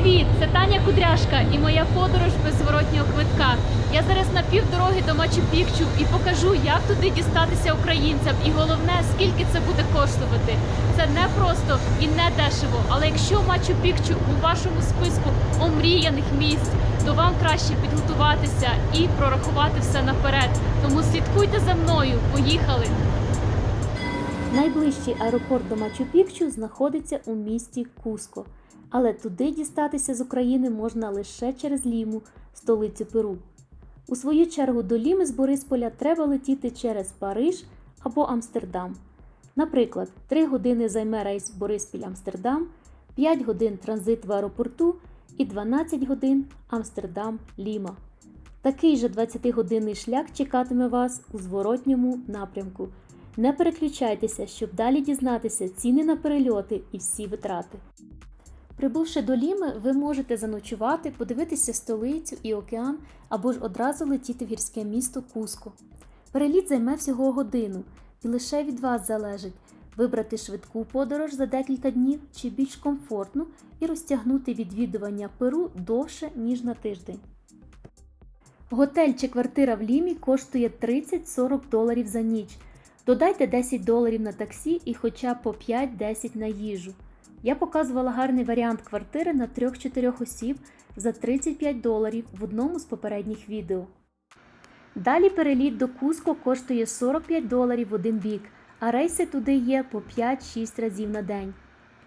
Привіт! Це Таня Кудряшка і моя подорож без зворотнього квитка. Я зараз на півдороги до Мачу Пікчу і покажу, як туди дістатися українцям. І головне, скільки це буде коштувати. Це не просто і не дешево. Але якщо Мачу Пікчу у вашому списку омріяних місць, то вам краще підготуватися і прорахувати все наперед. Тому слідкуйте за мною. Поїхали! Найближчий аеропорт до Мачу-Пікчу знаходиться у місті Куско, але туди дістатися з України можна лише через Ліму, столицю Перу. У свою чергу до Ліми з Борисполя треба летіти через Париж або Амстердам. Наприклад, 3 години займе рейс Бориспіль-Амстердам, 5 годин транзит в аеропорту і 12 годин Амстердам-Ліма. Такий же 20-годинний шлях чекатиме вас у зворотньому напрямку. Не переключайтеся, щоб далі дізнатися ціни на перельоти і всі витрати. Прибувши до Ліми, ви можете заночувати, подивитися столицю і океан або ж одразу летіти в гірське місто Куско. Переліт займе всього годину, і лише від вас залежить вибрати швидку подорож за декілька днів чи більш комфортну і розтягнути відвідування Перу довше, ніж на тиждень. Готель чи квартира в Лімі коштує 30-40 доларів за ніч. Додайте 10 доларів на таксі і хоча б по 5-10 на їжу. Я показувала гарний варіант квартири на 3-4 осіб за 35 доларів в одному з попередніх відео. Далі переліт до Куско коштує 45 доларів в один бік, а рейси туди є по 5-6 разів на день.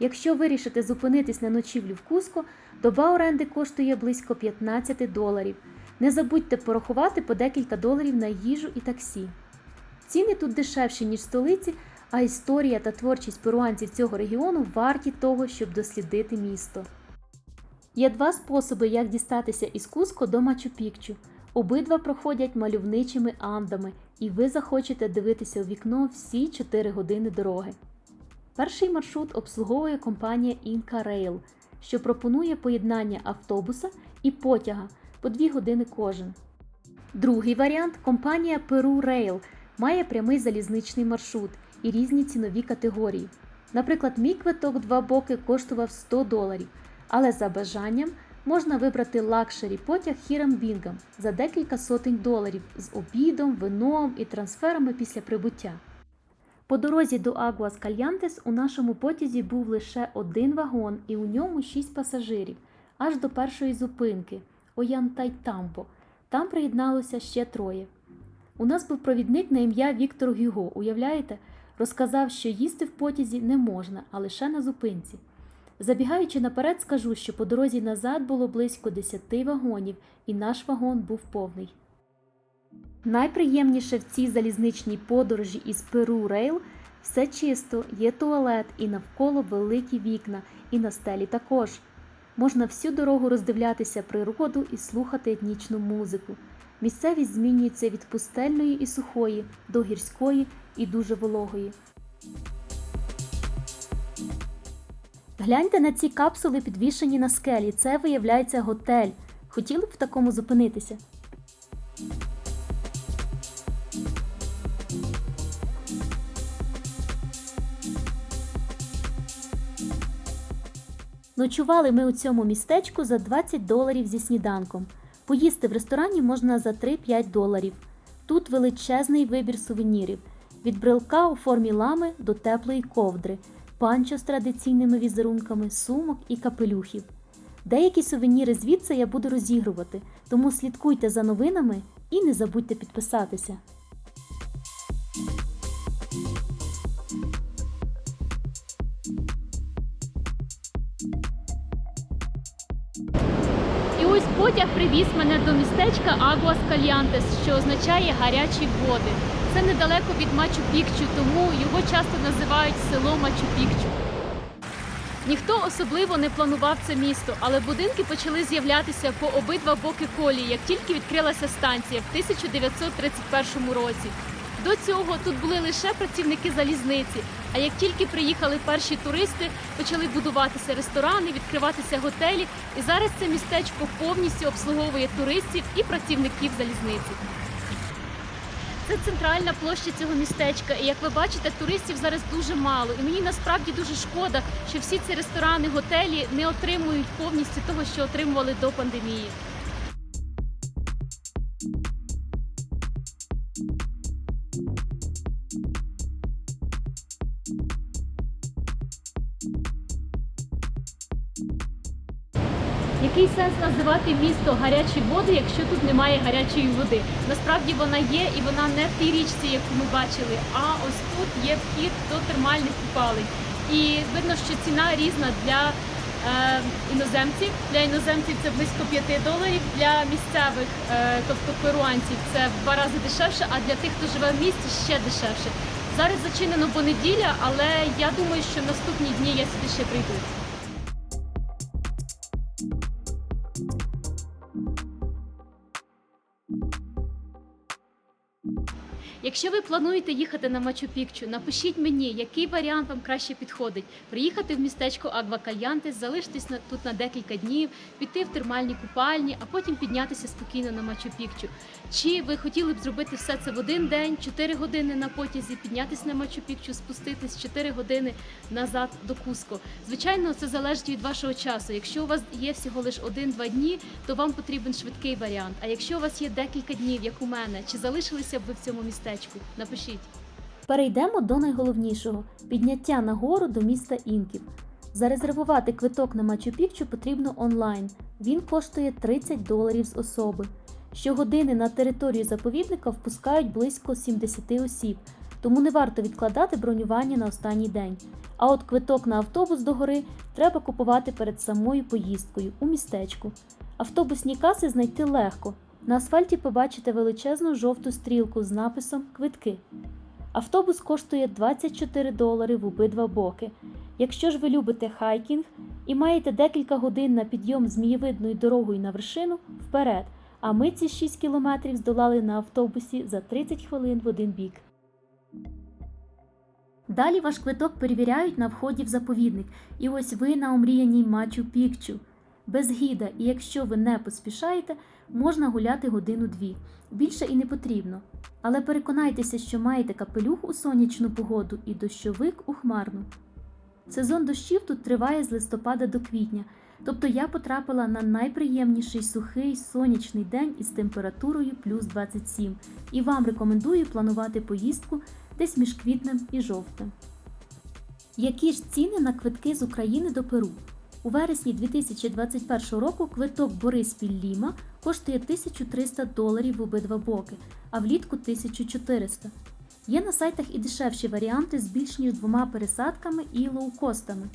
Якщо вирішите зупинитись на ночівлю в Куско, доба оренди коштує близько 15 доларів. Не забудьте порахувати по декілька доларів на їжу і таксі. Ціни тут дешевші, ніж в столиці, а історія та творчість перуанців цього регіону варті того, щоб дослідити місто. Є два способи, як дістатися із Куско до Мачу-Пікчу. Обидва проходять мальовничими андами, і ви захочете дивитися у вікно всі 4 години дороги. Перший маршрут обслуговує компанія Inca Rail, що пропонує поєднання автобуса і потяга по 2 години кожен. Другий варіант компанія Peru Rail має прямий залізничний маршрут і різні цінові категорії. Наприклад, мій квиток два боки коштував 100 доларів, але за бажанням можна вибрати лакшері потяг Хірам Бінгам за декілька сотень доларів з обідом, вином і трансферами після прибуття. По дорозі до Агуас Кальянтес у нашому потязі був лише один вагон і у ньому шість пасажирів, аж до першої зупинки Оянтайтампо. Там приєдналося ще троє. У нас був провідник на ім'я Віктор Гюго, уявляєте? Розказав, що їсти в потязі не можна, а лише на зупинці. Забігаючи наперед, скажу, що по дорозі назад було близько 10 вагонів, і наш вагон був повний. Найприємніше в цій залізничній подорожі із Перу Рейл все чисто, є туалет і навколо великі вікна, і на стелі також. Можна всю дорогу роздивлятися природу і слухати етнічну музику. Місцевість змінюється від пустельної і сухої до гірської і дуже вологої. Гляньте на ці капсули, підвішені на скелі. Це виявляється готель. Хотіли б в такому зупинитися? Ночували ми у цьому містечку за 20 доларів зі сніданком. Поїсти в ресторані можна за 3-5 доларів. Тут величезний вибір сувенірів від брелка у формі лами до теплої ковдри, панчо з традиційними візерунками, сумок і капелюхів. Деякі сувеніри звідси я буду розігрувати, тому слідкуйте за новинами і не забудьте підписатися. І ось потяг привіз мене до містечка Агуас Кальянтес, що означає гарячі води. Це недалеко від Мачу Пікчу, тому його часто називають село Мачу Пікчу. Ніхто особливо не планував це місто, але будинки почали з'являтися по обидва боки колії, як тільки відкрилася станція в 1931 році. До цього тут були лише працівники залізниці. А як тільки приїхали перші туристи, почали будуватися ресторани, відкриватися готелі, і зараз це містечко повністю обслуговує туристів і працівників залізниці. Це центральна площа цього містечка. І як ви бачите, туристів зараз дуже мало. І мені насправді дуже шкода, що всі ці ресторани, готелі не отримують повністю того, що отримували до пандемії. Який сенс називати місто гарячі води, якщо тут немає гарячої води? Насправді вона є, і вона не в тій річці, яку ми бачили, а ось тут є вхід до термальних купалень. І видно, що ціна різна для е, іноземців. Для іноземців це близько 5 доларів, для місцевих, е, тобто перуанців, це в два рази дешевше, а для тих, хто живе в місті, ще дешевше. Зараз зачинено бо неділя, але я думаю, що наступні дні я сюди ще прийду. Якщо ви плануєте їхати на Мачу-Пікчу, напишіть мені, який варіант вам краще підходить. Приїхати в містечко Агвакальянтес, залишитись тут на декілька днів, піти в термальні купальні, а потім піднятися спокійно на Мачу-Пікчу. Чи ви хотіли б зробити все це в один день, 4 години на потязі, піднятися на Мачу-Пікчу, спуститись 4 години назад до Куско? Звичайно, це залежить від вашого часу. Якщо у вас є всього лише один-два дні, то вам потрібен швидкий варіант. А якщо у вас є декілька днів, як у мене, чи залишилися б ви в цьому містечку? Напишіть. Перейдемо до найголовнішого підняття на гору до міста Інків. Зарезервувати квиток на Мачу-Пікчу потрібно онлайн. Він коштує 30 доларів з особи. Щогодини на територію заповідника впускають близько 70 осіб, тому не варто відкладати бронювання на останній день. А от квиток на автобус до гори треба купувати перед самою поїздкою у містечку. Автобусні каси знайти легко. На асфальті побачите величезну жовту стрілку з написом Квитки. Автобус коштує 24 долари в обидва боки. Якщо ж ви любите хайкінг і маєте декілька годин на підйом змієвидною дорогою на вершину, вперед. А ми ці 6 кілометрів здолали на автобусі за 30 хвилин в один бік. Далі ваш квиток перевіряють на вході в заповідник, і ось ви на омріяній Мачу Пікчу. Без гіда, і якщо ви не поспішаєте, можна гуляти годину-дві. Більше і не потрібно. Але переконайтеся, що маєте капелюх у сонячну погоду і дощовик у хмарну. Сезон дощів тут триває з листопада до квітня, тобто я потрапила на найприємніший сухий сонячний день із температурою плюс 27, і вам рекомендую планувати поїздку десь між квітнем і жовтнем. Які ж ціни на квитки з України до Перу? У вересні 2021 року квиток Бориспіль Ліма коштує 1300 доларів в обидва боки, а влітку 1400. Є на сайтах і дешевші варіанти з більш ніж двома пересадками і лоукостами.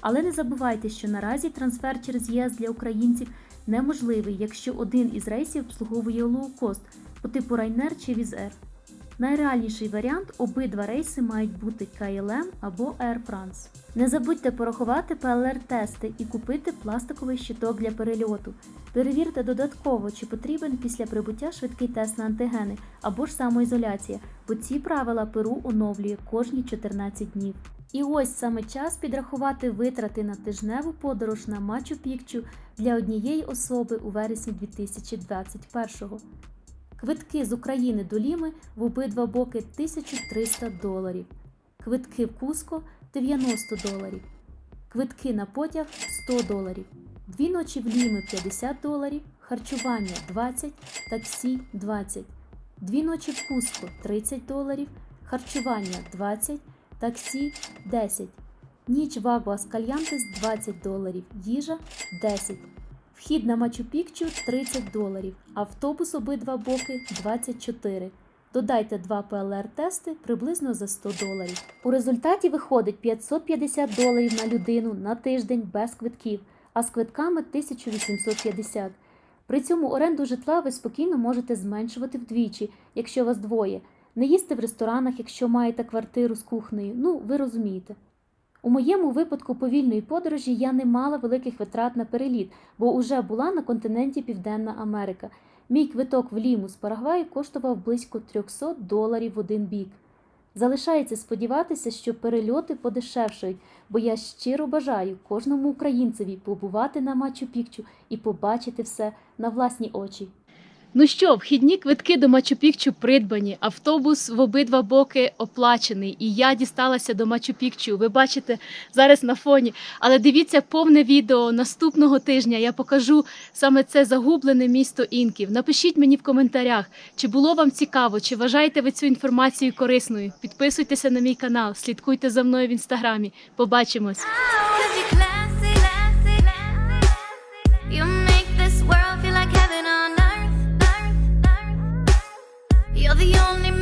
Але не забувайте, що наразі трансфер через ЄС для українців неможливий, якщо один із рейсів обслуговує лоукост по типу Ryanair чи Wizz Air. Найреальніший варіант обидва рейси мають бути KLM або Air France. Не забудьте порахувати ПЛР-тести і купити пластиковий щиток для перельоту. Перевірте додатково, чи потрібен після прибуття швидкий тест на антигени або ж самоізоляція, бо ці правила Перу оновлює кожні 14 днів. І ось саме час підрахувати витрати на тижневу подорож на Мачу Пікчу для однієї особи у вересні 2021-го. Квитки з України до Ліми в обидва боки 1300 доларів. Квитки в Куско 90 доларів. Квитки на потяг 100 доларів. Дві ночі в Ліми 50 доларів, харчування 20, таксі 20. Дві ночі в Куско 30 доларів, харчування 20, таксі 10. Ніч в Агуас Кальянтес 20 доларів, їжа 10. Вхід на Мачу-Пікчу 30 доларів, автобус обидва боки 24. Додайте два ПЛР-тести приблизно за 100 доларів. У результаті виходить 550 доларів на людину на тиждень без квитків, а з квитками 1850. При цьому оренду житла ви спокійно можете зменшувати вдвічі, якщо вас двоє. Не їсти в ресторанах, якщо маєте квартиру з кухнею. Ну, ви розумієте. У моєму випадку повільної подорожі я не мала великих витрат на переліт, бо уже була на континенті Південна Америка. Мій квиток в Ліму з Парагваю коштував близько 300 доларів в один бік. Залишається сподіватися, що перельоти подешевшають, бо я щиро бажаю кожному українцеві побувати на Мачу Пікчу і побачити все на власні очі. Ну що, вхідні квитки до Мачу-Пікчу придбані. Автобус в обидва боки оплачений. І я дісталася до Мачу-Пікчу. Ви бачите зараз на фоні. Але дивіться повне відео наступного тижня. Я покажу саме це загублене місто інків. Напишіть мені в коментарях, чи було вам цікаво, чи вважаєте ви цю інформацію корисною. Підписуйтеся на мій канал, слідкуйте за мною в інстаграмі. Побачимось. You make this world feel like heaven on the only